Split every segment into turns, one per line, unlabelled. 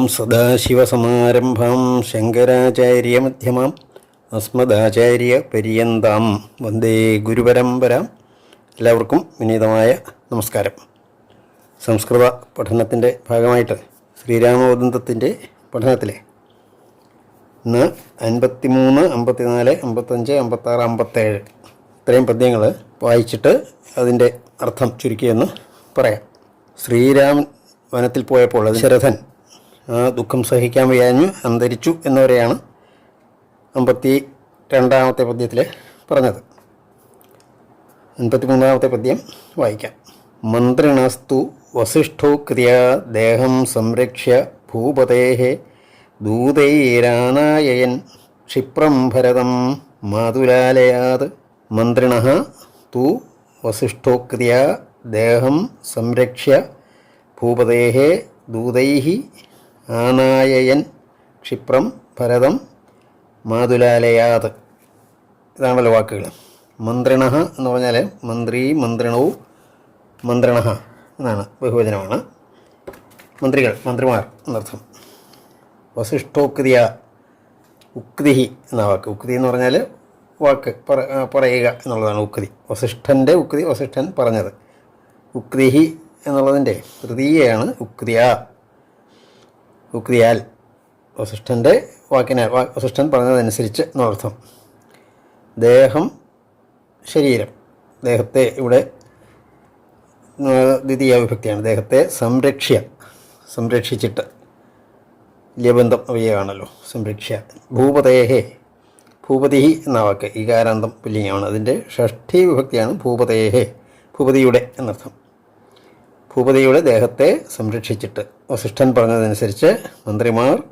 ഓം സദാശിവസമാരംഭം ശങ്കരാചാര്യമധ്യമാം അസ്മദാചാര്യ പര്യന്താം വന്ദേ ഗുരുപരമ്പര എല്ലാവർക്കും വിനീതമായ നമസ്കാരം. സംസ്കൃത പഠനത്തിന്റെ ഭാഗമായിട്ട് ശ്രീരാമവദന്തത്തിന്റെ പഠനത്തിലെ ഇന്ന് അൻപത്തിമൂന്ന് അമ്പത്തിനാല് അമ്പത്തഞ്ച് അമ്പത്താറ് അമ്പത്തേഴ് ഇത്രയും പദ്യങ്ങൾ വായിച്ചിട്ട് അതിന്റെ അർത്ഥം ചുരുക്കിയെന്ന് പറയാം. ശ്രീരാമൻ വനത്തിൽ പോയപ്പോൾ ദശരഥൻ ആ ദുഃഖം സഹിക്കാൻ വയ്യാഞ്ഞു അന്തരിച്ചു എന്നിവരെയാണ് അമ്പത്തി രണ്ടാമത്തെ പദ്യത്തിൽ പറഞ്ഞത്. അൻപത്തി മൂന്നാമത്തെ പദ്യം വായിക്കാം. മന്ത്രിണസ്തു വസിഷ്ഠോ കൃതിയ ദേഹം സംരക്ഷ്യ ഭൂപതേ ദൂതൈരാനായയൻ ക്ഷിപ്രം ഭരതം മാതുലാലയാത്. മന്ത്രിണ തു വസിഷ്ഠോക്രിയ ദേഹം സംരക്ഷ്യ ഭൂപതേ ദൂതൈ ആനായയൻ ക്ഷിപ്രം ഭരതം മാതുലാലയാത് ഇതാണല്ലോ വാക്കുകൾ മന്ത്രിണ എന്ന് പറഞ്ഞാൽ മന്ത്രി മന്ത്രിണവും മന്ത്രിണ എന്നാണ് ബഹുവചനമാണ്. മന്ത്രികൾ മന്ത്രിമാർ എന്നർത്ഥം. വസിഷ്ഠോക്തിയ ഉക്തി എന്ന വാക്ക്. ഉക്തി എന്ന് പറഞ്ഞാൽ വാക്ക് പറ പറയുക എന്നുള്ളതാണ് ഉക്തി. വസിഷ്ഠന്റെ ഉക്തി വസിഷ്ഠൻ പറഞ്ഞത്. ഉക്തിഹി എന്നുള്ളതിന്റെ തൃതീയയാണ് ഉക്തിയ. ഉക്തിയാൽ വസിഷ്ഠന്റെ വാക്കിനാൽ വസിഷ്ഠൻ പറഞ്ഞതനുസരിച്ച് എന്നർത്ഥം. ദേഹം ശരീരം. ദേഹത്തെ ഇവിടെ ദ്വിതീയ വിഭക്തിയാണ്. ദേഹത്തെ സംരക്ഷ്യ സംരക്ഷിച്ചിട്ട് ലബന്ധം അവയാണല്ലോ സംരക്ഷ്യ. ഭൂപതേഹേ ഭൂപതി എന്ന വാക്ക് ഈകാരാന്തം പുല്ലിംഗമാണ് അതിന്റെ ഷഷ്ഠി വിഭക്തിയാണ് ഭൂപതേഹേ ഭൂപതിയുടെ എന്നർത്ഥം. ഭൂപതിയുടെ ദേഹത്തെ സംരക്ഷിച്ചിട്ട്. വസിഷ്ഠൻ പറഞ്ഞതനുസരിച്ച് മന്ത്രിമാർ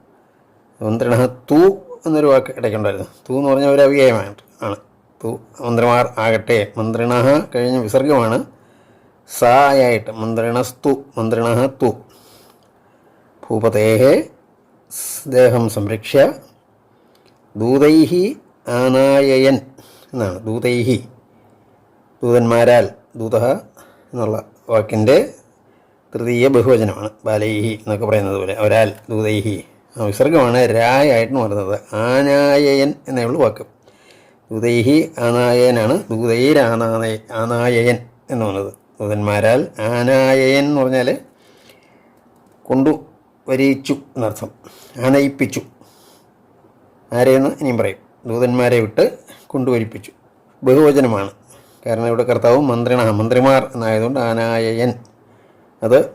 മന്ത്രിണ തൂ എന്നൊരു വാക്ക് ഇടയ്ക്കുണ്ടായിരുന്നു. തൂ എന്ന് പറഞ്ഞാൽ ഒരു അവ്യയമാണ് ആണ്. തൂ മന്ത്രിമാർ ആകട്ടെ മന്ത്രിണ കഴിഞ്ഞ വിസർഗമാണ് സായായിട്ട് മന്ത്രിണസ്തു മന്ത്രിണ തൂ. ഭൂപതേഹേ ദേഹം സംരക്ഷ്യ ദൂതൈഹി ആനായയൻ എന്നാണ്. ദൂതൈഹി. ദൂതന്മാരാൽ ദൂത എന്നുള്ള വാക്കിന്റെ തൃതീയ ബഹുവചനമാണ്. ബാലൈഹി എന്നൊക്കെ പറയുന്നത് പോലെ. ഒരാൽ ദൂതൈഹി. വിസർഗമാണ് രായായിട്ടെന്ന് പറയുന്നത്. ആനായയൻ എന്നേ ഉള്ളൂ വാക്ക്. ദൂതൈഹി ആനായനാണ് ദൂതൈരാനായ ആനായയൻ എന്ന് പറയുന്നത്. ദൂതന്മാരാൽ ആനായയൻ എന്ന് പറഞ്ഞാൽ കൊണ്ടു വരിച്ചു എന്നർത്ഥം. ആനയിപ്പിച്ചു. ആരെയെന്ന് ഇനിയും പറയും. ദൂതന്മാരെ വിട്ട് കൊണ്ടുവരിപ്പിച്ചു ബഹുവചനമാണ്. കാരണം ഇവിടെ കർത്താവും മന്ത്രിണ മന്ത്രിമാർ എന്നായതുകൊണ്ട് ആനായയൻ. അത്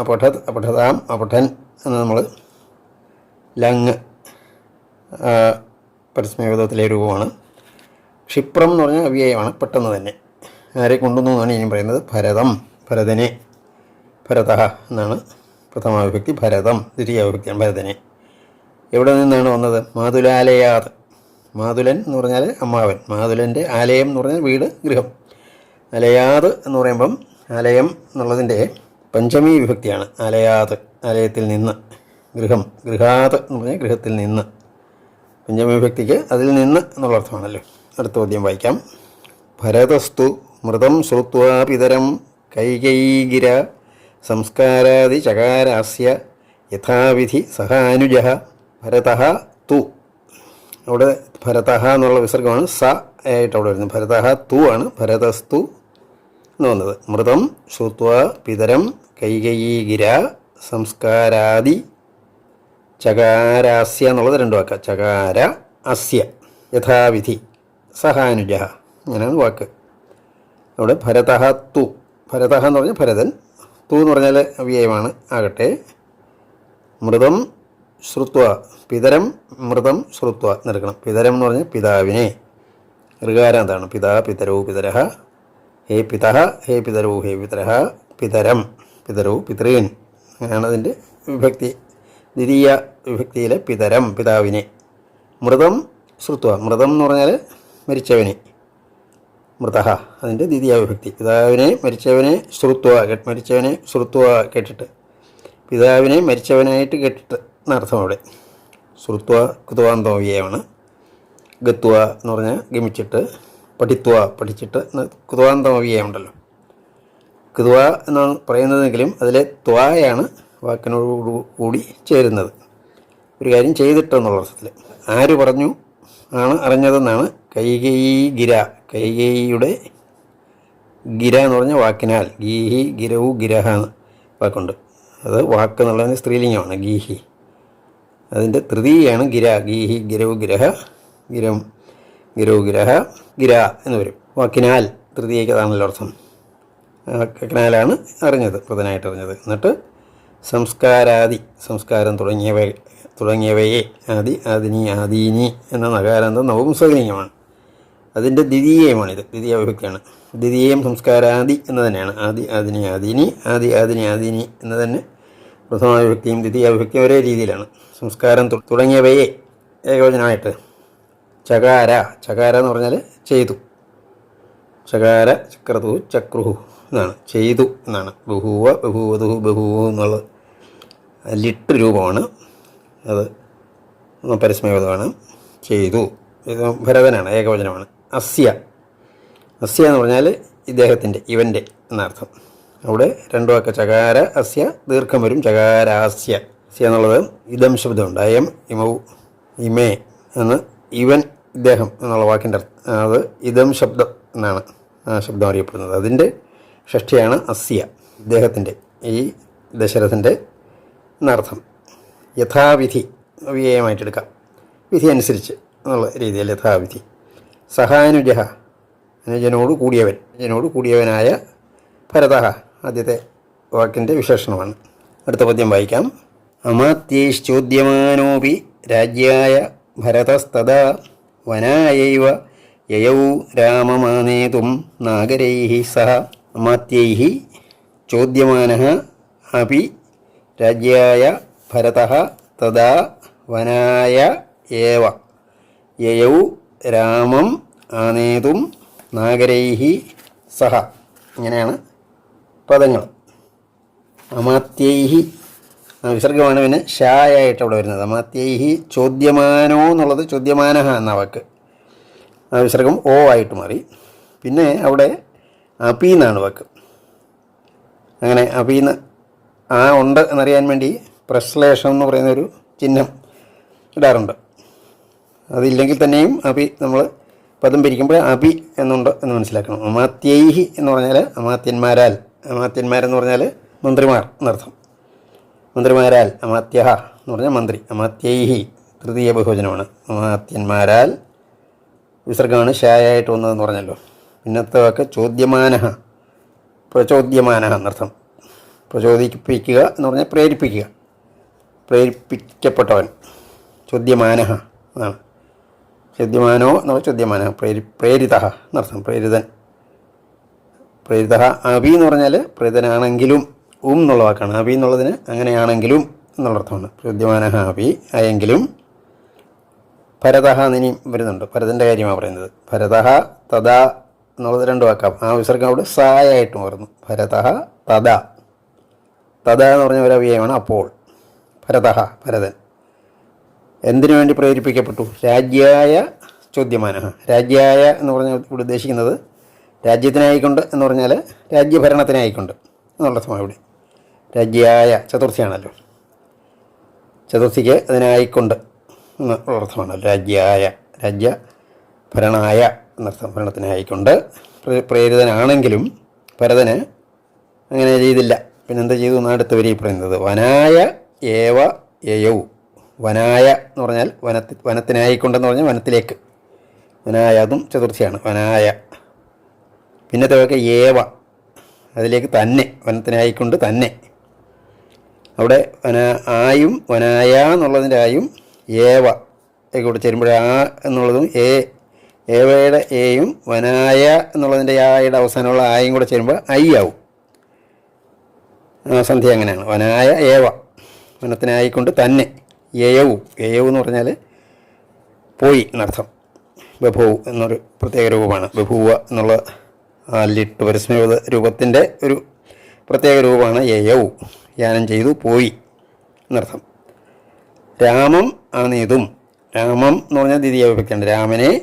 അപഠത് അപഠതാം അപഠൻ എന്ന് നമ്മൾ ലങ് പരസ്മയവിധത്തിലെ രൂപമാണ്. ക്ഷിപ്രം എന്ന് പറഞ്ഞാൽ അവ്യയമാണ് പെട്ടെന്ന് തന്നെ. ആരെ കൊണ്ടുവന്നു എന്നാണ് ഇനിയും പറയുന്നത്? ഭരതം ഭരതനെ. ഭരത എന്നാണ് പ്രഥമ ഭരതം ദ്വിതീയ വിഭക്തിയാണ് ഭരതനെ. എവിടെ നിന്നാണ് വന്നത്? മാതുലാലയാത് മാതുലൻ എന്ന് പറഞ്ഞാൽ അമ്മാവൻ. മാതുലന്റെ ആലയം എന്ന് പറഞ്ഞാൽ വീട് ഗൃഹം. അലയാത് എന്ന് പറയുമ്പം ആലയം എന്നുള്ളതിന്റെ പഞ്ചമി വിഭക്തിയാണ്. അലയാത് അലയത്തിൽ നിന്ന്. ഗൃഹം ഗൃഹാത് എന്ന് പറഞ്ഞാൽ ഗൃഹത്തിൽ നിന്ന്. പഞ്ചമി വിഭക്തിക്ക് അതിൽ നിന്ന് എന്നുള്ള അർത്ഥമാണല്ലോ. അടുത്ത ചോദ്യം വായിക്കാം. ഭരതസ്തു മൃതം ശ്രുത്വാ പിതരം കൈകൈഗിര സംസ്കാരാദി ചകാരാസ്യ യഥാവിധി സഹാനുജ ഭരത തു. അവിടെ ഭരത എന്നുള്ള വിസർഗമാണ് സ ആയിട്ട് അവിടെ വരുന്നത്. ഭരത തു ആണ് ഭരതസ്തു എന്ന് വന്നത്. മൃതം ശ്രുത്വ പിതരം കൈകൈഗിര സംസ്കാരാദി ചകാരാസ്യ എന്നുള്ളത് രണ്ട് വാക്ക്. ചകാര അസ്യ യഥാവിധി സഹാനുജ. അങ്ങനെയാണ് വാക്ക്. അവിടെ ഭരതഹ തു. ഭരതഹ എന്ന് പറഞ്ഞാൽ ഭരതൻ. തു എന്ന് പറഞ്ഞാൽ അവ്യയമാണ്. ആകട്ടെ. മൃതം ശ്രുത്വ. പിതരം മൃതം ശ്രുത്വ എന്നെടുക്കണം പിതരം എന്ന് പറഞ്ഞാൽ പിതാവിനെ. ഋകാരം എന്താണ് പിതാ പിതരോ പിതരഹ. ഹേ പിത ഹേ പിതരോ ഹേ പിതരഹ പിതരം പിതരോ പിതൃൻ. അങ്ങനെയാണ് അതിന്റെ വിഭക്തി ദ്വിതീയ വിഭക്തിയിലെ പിതരം പിതാവിനെ. മൃതം ശ്രുത്വ മൃതം എന്ന് പറഞ്ഞാൽ മരിച്ചവനെ. മൃത അതിന്റെ ദ്വിതീയ വിഭക്തി. പിതാവിനെ മരിച്ചവനെ ശ്രുത്വ മരിച്ചവനെ ശ്രുത്വ കേട്ടിട്ട്. പിതാവിനെ മരിച്ചവനായിട്ട് കേട്ടിട്ട് എന്നർത്ഥം അവിടെ. ശ്രുത്വ കുതുവാന്തവ്യയമാണ് ഗത്വ എന്ന് പറഞ്ഞാൽ ഗമിച്ചിട്ട് പഠിത്വ പഠിച്ചിട്ട് കുതുവാന്തവ്യയമുണ്ടല്ലോ കുതുവ എന്നാണ് പറയുന്നതെങ്കിലും അതിലെ ത്വായാണ് വാക്കിനോട് കൂടി ചേരുന്നത്. ഒരു കാര്യം ചെയ്തിട്ടെന്നുള്ള അർത്ഥത്തിൽ. ആര് പറഞ്ഞു? ആണ് അറിഞ്ഞതെന്നാണ് കൈകേയി ഗിര കൈകേയിയുടെ ഗിര എന്ന് പറഞ്ഞ വാക്കിനാൽ ഗീഹി ഗിരവു ഗിരഹ എന്ന് വാക്കുണ്ട്. അത് വാക്ക് എന്നുള്ളതിന് സ്ത്രീലിംഗമാണ് ഗീഹി. അതിന്റെ തൃതീയാണ് ഗിര. ഗീഹി ഗിരവു ഗിരഹ ഗിരം ഗിരവു ഗിരഹ. ഗിര എന്ന് വരും. വാക്കിനാൽ തൃതീയക്ക് അതാണല്ലോ അർത്ഥം. വാക്കിനാലാണ് അറിഞ്ഞത് പ്രധാനമായിട്ട് അറിഞ്ഞത്. എന്നിട്ട് സംസ്കാരാദി സംസ്കാരം തുടങ്ങിയവ തുടങ്ങിയവയെ ആദി ആദിനി ആദീനി എന്ന നകാരാന്തം നവപുംസകലിംഗമാണ് അതിന്റെ ദ്വിതീയമാണിത് ദ്വിതീയ വിഭക്തിയാണ് ദ്വിതീയം സംസ്കാരാദി എന്ന് തന്നെയാണ്. ആദി ആദിനി ആദീനി ആദി ആദിനി ആദീനി എന്ന് തന്നെ പ്രഥമ വിഭക്തിയും ദ്വിതീയ വിഭക്തിയും ഒരേ രീതിയിലാണ്. സംസ്കാരം തുടങ്ങിയവയെ ഏകവചനമായിട്ട് ചകാര ചകാര എന്ന് പറഞ്ഞാൽ ചെയ്തു. ചകാര ചക്രതു ചക്രുഹു. എന്നാണ് ചെയ്തു എന്നാണ്. ബഹുവ ബഹുവധു ബഹുവു എന്നുള്ളത് ലിട്ട് രൂപമാണ്. അത് പരസ്മയപദമാണ്. ചെയ്തു. ഇത് ഭരതനാണ് ഏകവചനമാണ്. അസ്യ. അസ്യ എന്ന് പറഞ്ഞാൽ ഇദ്ദേഹത്തിന്റെ ഇവന്റെ എന്നർത്ഥം. അവിടെ രണ്ടു വാക്ക് ചകാര അസ്യ ദീർഘം വരും. ചകാരാസ്യ. അസ്യ എന്നുള്ളത് ഇതം ശബ്ദമുണ്ട്. അയം ഇമൗ ഇമേ എന്ന് ഇവൻ ഇദ്ദേഹം എന്നുള്ള വാക്കിന്റെ അത് ഇതം ശബ്ദം എന്നാണ് ശബ്ദം അറിയപ്പെടുന്നത്. അതിന്റെ ഷഷ്ടിയാണ് അസ്യ ഇദ്ദേഹത്തിന്റെ ഈ ദശരഥന്റെ എന്നർത്ഥം. യഥാവിധി വ്യയമായിട്ടെടുക്കാം വിധി അനുസരിച്ച് എന്നുള്ള രീതിയിൽ യഥാവിധി. സഹാനുജ അനുജനോട് കൂടിയവൻ അനുജനോട് കൂടിയവനായ ഭരത ആദ്യത്തെ വാക്കിന്റെ വിശേഷണമാണ്. അടുത്ത പദ്യം വായിക്കാം. അമാത്യൈശ്ചോദ്യമാനോപി രാജ്യായ ഭരതസ്തദാ വനായൈവ യയൗ രാമമാനേതും നാഗരൈः സഹ അമാത്യൈः ചോദ്യമാനः അപ്പി രാജ്യായ ഭരതഃ തദാ വനായ ഏവ യയൗ രാമം ആനേതും നാഗരൈഹി സഹ ഇങ്ങനെയാണ് പദങ്ങൾ. അമാത്യൈഹി ആ വിസർഗമാണ് പിന്നെ ഷായായിട്ട് അവിടെ വരുന്നത്. മത്യൈഹി ചോദ്യമാനോ എന്നുള്ളത് ചോദ്യമാനഹ എന്ന വാക്ക്. വിസർഗം ഓ ആയിട്ട് മാറി. പിന്നെ അവിടെ അപി എന്നാണ് വാക്ക്. അങ്ങനെ അപിന്ന് ആ ഉണ്ട് എന്നറിയാൻ വേണ്ടി പ്രശ്ലേഷം എന്ന് പറയുന്ന ഒരു ചിഹ്നം ഇടാറുണ്ട്. അതില്ലെങ്കിൽ തന്നെയും അപി നമ്മൾ പദം പിരിക്കുമ്പോൾ അപി എന്നുണ്ട് എന്ന് മനസ്സിലാക്കണം. അമാത്യൈഹി എന്ന് പറഞ്ഞാൽ അമാത്യന്മാരാൽ. അമാത്യന്മാരെന്ന് പറഞ്ഞാൽ മന്ത്രിമാർ എന്നർത്ഥം. മന്ത്രിമാരാൽ അമാത്യ എന്ന് പറഞ്ഞാൽ മന്ത്രി അമാത്യൈഹി തൃതീയ ബഹുവചനമാണ് അമാത്യന്മാരാൽ വിസർഗമാണ് ഷായായിട്ട് വന്നതെന്ന് പറഞ്ഞല്ലോ. പിന്നത്തെ വാക്ക് ചോദ്യമാനഹ പ്രചോദ്യമാനഹ എന്നർത്ഥം. പ്രചോദിപ്പിക്കുക എന്ന് പറഞ്ഞാൽ പ്രേരിപ്പിക്കുക. പ്രേരിപ്പിക്കപ്പെട്ടവൻ. ചോദ്യമാനഹ എന്നാണ്. ചോദ്യമാനോ എന്ന് പറഞ്ഞാൽ ചോദ്യമാന പ്രേരി പ്രേരിത എന്നർത്ഥം. പ്രേരിതൻ. പ്രേരിത അബി എന്ന് പറഞ്ഞാൽ പ്രേരിതനാണെങ്കിലും ഉം എന്നുള്ള വാക്കാണ്. അബി എന്നുള്ളതിന് അങ്ങനെയാണെങ്കിലും എന്നുള്ള അർത്ഥമാണ് ചോദ്യമാന അബി ആയെങ്കിലും ഭരതഹ എന്നിനിയും വരുന്നുണ്ട്. ഭരതന്റെ കാര്യമാണ് പറയുന്നത്. ഭരതഹ തഥാ എന്നുള്ളത് രണ്ട് വാക്കാം. ആ വിസർഗം അവിടെ സായായിട്ട് മാറുന്നു ഭരതഹ തഥാ. തഥാ എന്ന് പറഞ്ഞ ഒരു അവ്യയമാണ് അപ്പോൾ. ഭരതഹ ഭരതൻ. എന്തിനു വേണ്ടി പ്രേരിപ്പിക്കപ്പെട്ടു? രാജ്യായ ചോദ്യമാന. രാജ്യായ എന്ന് പറഞ്ഞാൽ ഇവിടെ ഉദ്ദേശിക്കുന്നത് രാജ്യത്തിനായിക്കൊണ്ട് എന്ന് പറഞ്ഞാൽ രാജ്യഭരണത്തിനായിക്കൊണ്ട് എന്നുള്ള അർത്ഥമാണ് ഇവിടെ. രാജ്യായ ചതുർത്ഥിയാണല്ലോ. ചതുർത്ഥിക്ക് അതിനായിക്കൊണ്ട് എന്ന് അർത്ഥമാണ് രാജ്യായ രാജ്യ ഭരണായ എന്നർത്ഥം ഭരണത്തിനായിക്കൊണ്ട് പ്രേ- പ്രേരിതനാണെങ്കിലും ഭരതന് അങ്ങനെ ചെയ്തില്ല. പിന്നെ എന്താ ചെയ്തു? എന്നാണ് അടുത്ത വരി പറയുന്നത്. വനായ ഏവ യയൗ. വനായ എന്ന് പറഞ്ഞാൽ വനത്തി വനത്തിനായിക്കൊണ്ടെന്ന് പറഞ്ഞാൽ വനത്തിലേക്ക്. വനായ അതും ചതുർത്ഥിയാണ്. വനായ. പിന്നത്തെ ഏവ. അതിലേക്ക് തന്നെ. വനത്തിനായിക്കൊണ്ട് തന്നെ. അവിടെ വന ആയും വനായ എന്നുള്ളതിന്റെ ആയും ഏവ കൂടെ ചേരുമ്പോൾ ആ എന്നുള്ളതും ഏ ഏവയുടെ എയും വനായ എന്നുള്ളതിന്റെ ആയുടെ അവസാനമുള്ള ആയും കൂടെ ചേരുമ്പോൾ ഐ ആവും സന്ധ്യ അങ്ങനെയാണ്. വനായ ഏവ. വനത്തിനായിക്കൊണ്ട് തന്നെ യയവും യയവ് എന്ന് പറഞ്ഞാൽ പോയി എന്നർത്ഥം. ബഭൂ എന്നൊരു പ്രത്യേക രൂപമാണ്. ബഭൂവ എന്നുള്ള ലിട്ട് പരസ്മയ രൂപത്തിന്റെ ഒരു പ്രത്യേക രൂപമാണ് യയവ് യാനം ചെയ്തു പോയി എന്നർത്ഥം. രാമം ആനേതും. രാമം എന്ന് പറഞ്ഞാൽ ദ്വിതീയ വിഭക്തിയാണ് രാമനെ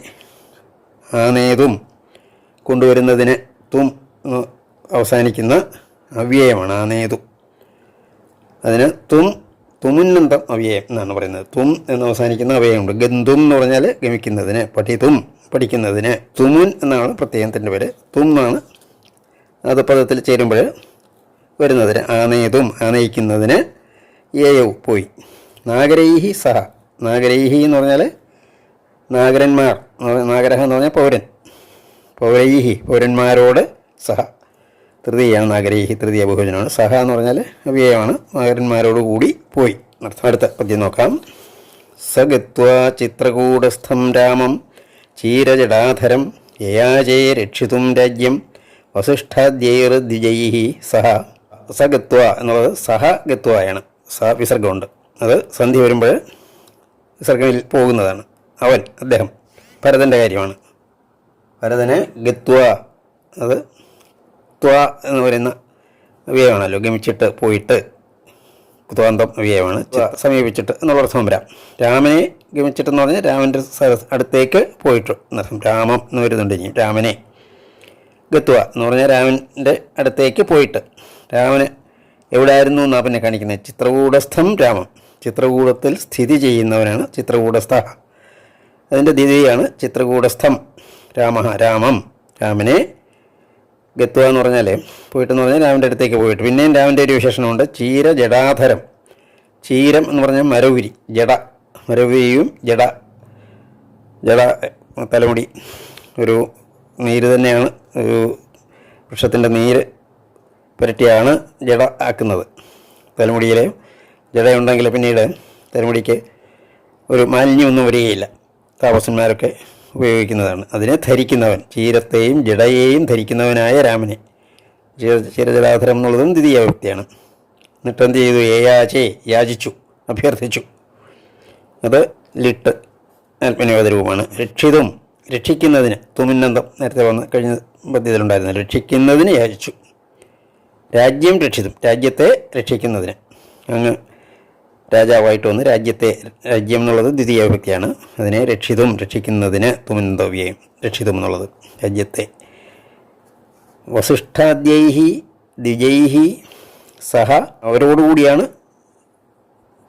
ആനേതും കൊണ്ടുവരുന്നതിന് തും എന്ന് അവസാനിക്കുന്ന അവ്യയമാണ് ആനേതും. അതിന് തും തുമുന്നന്തം അവ്യയം എന്നാണ് പറയുന്നത്. തും എന്ന് അവസാനിക്കുന്ന അവയവമുണ്ട് ഗന്ധം എന്ന് പറഞ്ഞാൽ ഗമിക്കുന്നതിന് പഠിതും പഠിക്കുന്നതിന്. തുമുൻ എന്നാണ് പ്രത്യേകത്തിന്റെ പേര്. തും എന്നാണ് അത് പദത്തിൽ ചേരുമ്പോൾ വരുന്നതിന് ആനയതും ആനയിക്കുന്നതിന് ഏയവും പോയി. നാഗരൈഹി സഹ. നാഗരൈഹി എന്ന് പറഞ്ഞാൽ നാഗരന്മാർ നാഗരഹ എന്ന് പറഞ്ഞാൽ പൗരൻ. പൗരൈഹി പൗരന്മാരോട് സഹ. തൃതീയാണ് നാഗരൈഹി തൃതീയ ബഹുജനമാണ് സഹ എന്ന് പറഞ്ഞാൽ അവ്യയമാണ്. നാഗരന്മാരോട് കൂടി പോയി. അടുത്ത പദ്യം നോക്കാം. സഗത്വ ചിത്രകൂടസ്ഥം രാമം ചീരജടാധരം യയാചേ രക്ഷിതും രാജ്യം വസിഷ്ഠാദ്യൈർദ്വിജൈ സഹ. സഗത്വ എന്നുള്ളത് സഹ ഗത്വയാണ് സ വിസർഗമുണ്ട്. അത് സന്ധി വരുമ്പോൾ വിസർഗമിൽ പോകുന്നതാണ്. അവൻ അദ്ദേഹം ഭരതന്റെ കാര്യമാണ്. ഭരതന് ഗത്വ അത് ത്വ എന്ന് പറയുന്ന അവയവമാണല്ലോ ഗമിച്ചിട്ട് പോയിട്ട് ത്വാന്തം അവയവമാണ് സമീപിച്ചിട്ട് എന്നുള്ള അർത്ഥം വരാം. രാമനെ ഗമിച്ചിട്ടെന്ന് പറഞ്ഞാൽ രാമന്റെ അടുത്തേക്ക് പോയിട്ട് എന്നർത്ഥം രാമം എന്ന് വരുന്നുണ്ട് ഇനി. രാമനെ ഗത്വ എന്ന് പറഞ്ഞാൽ രാമന്റെ അടുത്തേക്ക് പോയിട്ട്. രാമന് എവിടെയായിരുന്നു എന്നാണ് പിന്നെ കാണിക്കുന്നത് ചിത്രകൂടസ്ഥം രാമം ചിത്രകൂടത്തിൽ സ്ഥിതി ചെയ്യുന്നവനാണ് ചിത്രകൂടസ്ഥ. അതിന്റെ ദിതിയാണ് ചിത്രകൂടസ്ഥം. രാമ രാമം രാമനെ ഗത്വ എന്ന് പറഞ്ഞാൽ പോയിട്ടെന്ന് പറഞ്ഞാൽ രാമന്റെ അടുത്തേക്ക് പോയിട്ട്. പിന്നെയും രാമന്റെ ഒരു വിശേഷണമുണ്ട്. ചീര ജടാധരം. ചീരം എന്ന് പറഞ്ഞാൽ മരവുരി. ജട. മരവുരിയും ജട. ജട തലമുടി. ഒരു നീര് തന്നെയാണ്. ഒരു വൃക്ഷത്തിന്റെ നീര് പുരട്ടിയാണ് ജട ആക്കുന്നത്. തലമുടിയിലെ ജടയുണ്ടെങ്കിൽ പിന്നീട് തലമുടിക്ക് ഒരു മാലിന്യമൊന്നും വരികയില്ല. താപസന്മാരൊക്കെ ഉപയോഗിക്കുന്നതാണ്. അതിനെ ധരിക്കുന്നവൻ ചീരത്തെയും ജടയെയും ധരിക്കുന്നവനായ രാമനെ. ചീര- ചീരജടാധരം എന്നുള്ളതും ദ്വിതീയ വ്യക്തിയാണ്. എന്നിട്ട് ചെയ്തു? ഏയാചേ യാചിച്ചു അഭ്യർത്ഥിച്ചു. അത് ലിട്ട് ആത്മനിവേദരൂപമാണ് രക്ഷിതും രക്ഷിക്കുന്നതിന് തുമിന്നന്തം നേരത്തെ വന്ന് കഴിഞ്ഞ പദ്യത്തിലുണ്ടായിരുന്നു രക്ഷിക്കുന്നതിന് യാചിച്ചു. രാജ്യം രക്ഷിതും രാജ്യത്തെ രക്ഷിക്കുന്നതിന്. അങ്ങ് രാജാവായിട്ട് വന്ന് രാജ്യത്തെ രാജ്യം എന്നുള്ളത് ദ്വിതീയ വ്യക്തിയാണ്. അതിനെ രക്ഷിതും രക്ഷിക്കുന്നതിന് തുമന്തവ്യയും രക്ഷിതും എന്നുള്ളത് രാജ്യത്തെ. വസിഷ്ഠാദ്യൈഹി ദ്വിജൈഹി സഹ അവരോടുകൂടിയാണ്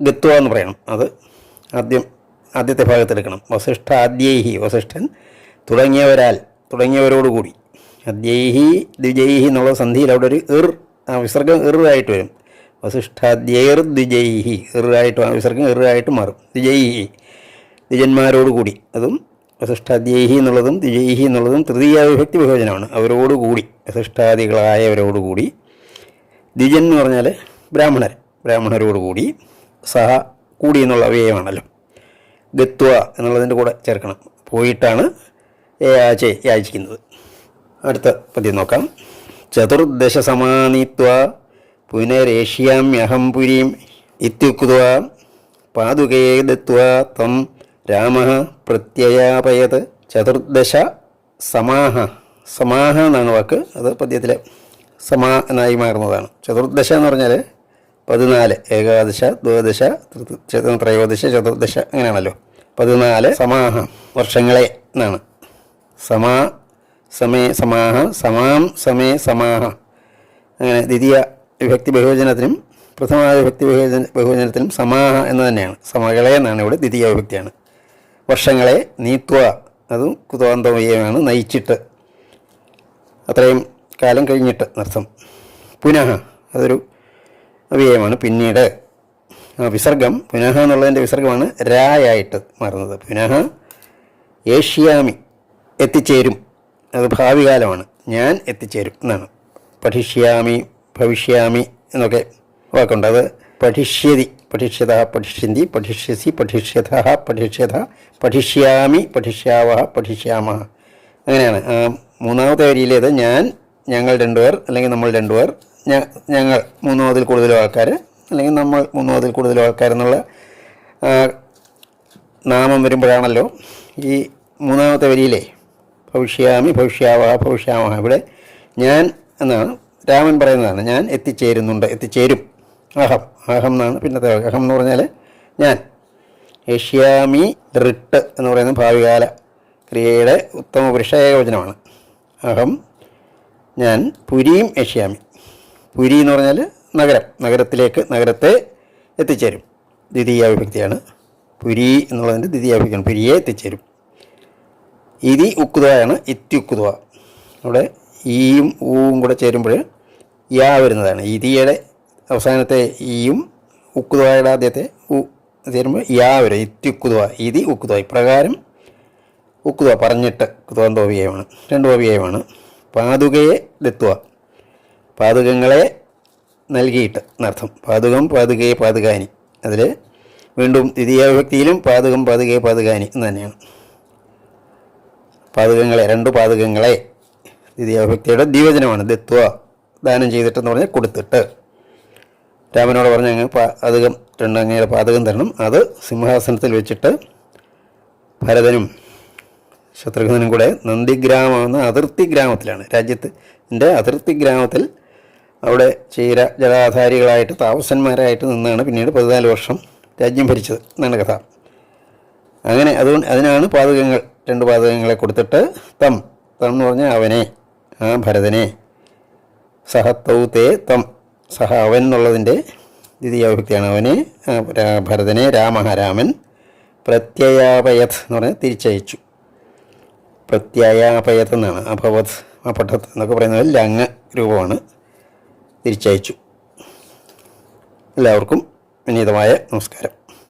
ഗത്വ എന്ന് പറയണം. അത് ആദ്യം ആദ്യത്തെ ഭാഗത്തെടുക്കണം. വസിഷ്ഠ ആദ്യൈഹി വസിഷ്ഠൻ തുടങ്ങിയവരാൽ തുടങ്ങിയവരോടുകൂടി. അദ്യൈഹി ദ്വിജൈഹി എന്നുള്ള സന്ധിയിൽ അവിടെ ഒരു ഇർ വിസർഗം ഇറായിട്ട് വരും. വസിഷ്ഠാദ്യൈർ ദ്വിജൈഹി ഇറായിട്ട് വിസർഗം ഇറായിട്ട് മാറും. ദ്വിജൈഹി. ദ്വിജന്മാരോടുകൂടി അതും വസിഷ്ഠാദ്യൈഹി എന്നുള്ളതും ദ്വിജൈഹി എന്നുള്ളതും തൃതീയ വിഭക്തി വിഭജനമാണ്. അവരോടുകൂടി വസിഷ്ഠാദികളായവരോടുകൂടി ദ്വിജൻ എന്ന് പറഞ്ഞാൽ ബ്രാഹ്മണർ. ബ്രാഹ്മണരോടുകൂടി സഹ കൂടി എന്നുള്ള അവയവമാണല്ലോ. ഗത്വ എന്നുള്ളതിന്റെ കൂടെ ചേർക്കണം. പോയിട്ടാണ് ഏ യാചേ യാചിക്കുന്നത്. അടുത്ത പതി നോക്കാം. ചതുർദശ സമാനീത്വ പുനരേഷ്യാമ്യഹം പുരീം ഇത്യുക്ത പാതുകേ ദത്വ തം രാമ പ്രത്യയാപയത് ചതുർദശ സമാഹ സമാഹ എന്നാണ് വാക്ക്. അത് പദ്യത്തിലെ സമാ എന്നായി മാറുന്നതാണ്. ചതുർദശ എന്ന് പറഞ്ഞാൽ പതിനാല് ഏകാദശ ദ്വാദശ ത്രയോദശ ചതുർദശ അങ്ങനെയാണല്ലോ. പതിനാല് സമാഹ വർഷങ്ങളെ എന്നാണ്. സമാ സമേ സമാഹ സമാം സമേ സമാഹ. അങ്ങനെ ദ്വിതീയ വിഭക്തി ബഹുവചനത്തിനും പ്രഥമ വിഭക്തി ബഹുവചന ബഹുവചനത്തിനും സമാഹ എന്ന് തന്നെയാണ്. സമകളെ എന്നാണ് ഇവിടെ ദ്വിതീയ വിഭക്തിയാണ് വർഷങ്ങളെ നീത്വ അതും കുതോന്തമയമാണ് നയിച്ചിട്ട്. അത്രയും കാലം കഴിഞ്ഞിട്ട് അർത്ഥം പുനഃ അതൊരു അവ്യയമാണ്. പിന്നീട് വിസർഗം. പുനഃ എന്നുള്ളതിന്റെ വിസർഗമാണ് രായായിട്ട് മാറുന്നത്. പുനഃ ഏഷ്യാമി എത്തിച്ചേരും. അത് ഭാവി കാലമാണ് ഞാൻ എത്തിച്ചേരും എന്നാണ്. പഠിഷ്യാമി ഭവിഷ്യാമി എന്നൊക്കെ വാക്കുണ്ട്. അത് പഠിഷ്യതി പഠിഷ്യത പഠിഷ്യന്തി പഠിഷ്യസി പഠിഷ്യത പഠിഷ്യത പഠിഷ്യാമി പഠിഷ്യാവ പഠിഷ്യാമ. അങ്ങനെയാണ്. മൂന്നാമത്തെ വരിയിലേത് ഞാൻ ഞങ്ങൾ രണ്ടുപേർ അല്ലെങ്കിൽ നമ്മൾ രണ്ടുപേർ ഞങ്ങൾ മൂന്നോ അതിൽ കൂടുതലോ ആൾക്കാർ അല്ലെങ്കിൽ നമ്മൾ മൂന്നോ അതിൽ കൂടുതലോ ആൾക്കാരെന്നുള്ള നാമം വരുമ്പോഴാണല്ലോ ഈ മൂന്നാമത്തെ വരിയിലെ ഭവിഷ്യാമി ഭവിഷ്യാവ ഭവിഷ്യാമ ഇവിടെ ഞാൻ എന്നാണ് രാമൻ പറയുന്നതാണ് ഞാൻ എത്തിച്ചേരുന്നുണ്ട് എത്തിച്ചേരും. അഹം അഹം എന്നാണ് പിന്നത്തെ അഹം എന്ന് പറഞ്ഞാൽ ഞാൻ. ഏഷ്യാമി റിട്ട് എന്ന് പറയുന്നത് ഭാവികാല ക്രിയയുടെ ഉത്തമ ഏകവചനമാണ് അഹം ഞാൻ പുരിയും ഏഷ്യാമി. പുരി എന്ന് പറഞ്ഞാൽ നഗരം നഗരത്തിലേക്ക് നഗരത്തെ എത്തിച്ചേരും. ദ്വിതീയ വിഭക്തിയാണ് പുരി എന്നുള്ളതിന്റെ ദ്വിതീയ വിഭക്തിയാണ് പുരിയെ എത്തിച്ചേരും. ഇതി ഇത്തി ഇത്യുക്കുതുവ ഇവിടെ ഈയും ഊവും കൂടെ ചേരുമ്പോൾ യാ വരുന്നതാണ്. ഇതിയുടെ അവസാനത്തെ ഈയും ഉക്കുതുവയുടെ ആദ്യത്തെ ഉ ചേരുമ്പോൾ യാ വരും. ഇത്യുക്കുതുവ ഇതി ഉക്കുതുവ. ഇപ്രകാരം ഉക്കുതുവ പറഞ്ഞിട്ട് കുതുവന്തോ വ്യയമാണ്. രണ്ട് വ്യയമാണ്. പാതുകയെ ലെത്തുക പാതുകങ്ങളെ നൽകിയിട്ട് എന്നർത്ഥം. പാതുകം പാതുകയെ പാതുകാനി. അതിൽ വീണ്ടും ദ്വിതീയ വിഭക്തിയിലും പാതുകം പാതുകയെ പാതുകാനി എന്ന് തന്നെയാണ്. പാതകങ്ങളെ രണ്ട് പാതകങ്ങളെ ദ്വിതീയ വിഭക്തിയുടെ ദ്വിവചനമാണ് ദത്വ ദാനം ചെയ്തിട്ടെന്ന് പറഞ്ഞാൽ കൊടുത്തിട്ട്. രാമനോട് പറഞ്ഞ അങ്ങ് പാതകം രണ്ട് അങ്ങയുടെ പാതകം തരണം. അത് സിംഹാസനത്തിൽ വെച്ചിട്ട് ഭരതനും ശത്രുഘ്നനും കൂടെ നന്ദിഗ്രാമം എന്ന അതിർത്തി ഗ്രാമത്തിലാണ്. രാജ്യത്തിന്റെ അതിർത്തി ഗ്രാമത്തിൽ അവിടെ ചീര ജലാധാരികളായിട്ട് താമസന്മാരായിട്ട് നിന്നാണ് പിന്നീട് പതിനാല് വർഷം രാജ്യം ഭരിച്ചത്. എന്നാണ് കഥ. അങ്ങനെ അതുകൊണ്ട് അതിനാണ് പാതകങ്ങൾ രണ്ട് പാതകങ്ങളെ കൊടുത്തിട്ട് തം. തം എന്ന് പറഞ്ഞാൽ അവനെ ആ ഭരതനെ. സഹ തേ സഹ അവൻ എന്നുള്ളതിന്റെ ദ്വിതീയ വിഭക്തിയാണ് അവനെ ആ ഭരതനെ രാമഹരാമൻ പ്രത്യയാപയത് എന്ന് പറഞ്ഞാൽ തിരിച്ചയച്ചു. പ്രത്യയാപയത് എന്നാണ്. അഭവത് അപഠത് എന്നൊക്കെ പറയുന്നത് ലങ് രൂപമാണ്. തിരിച്ചയച്ചു. എല്ലാവർക്കും വിനീതമായ നമസ്കാരം.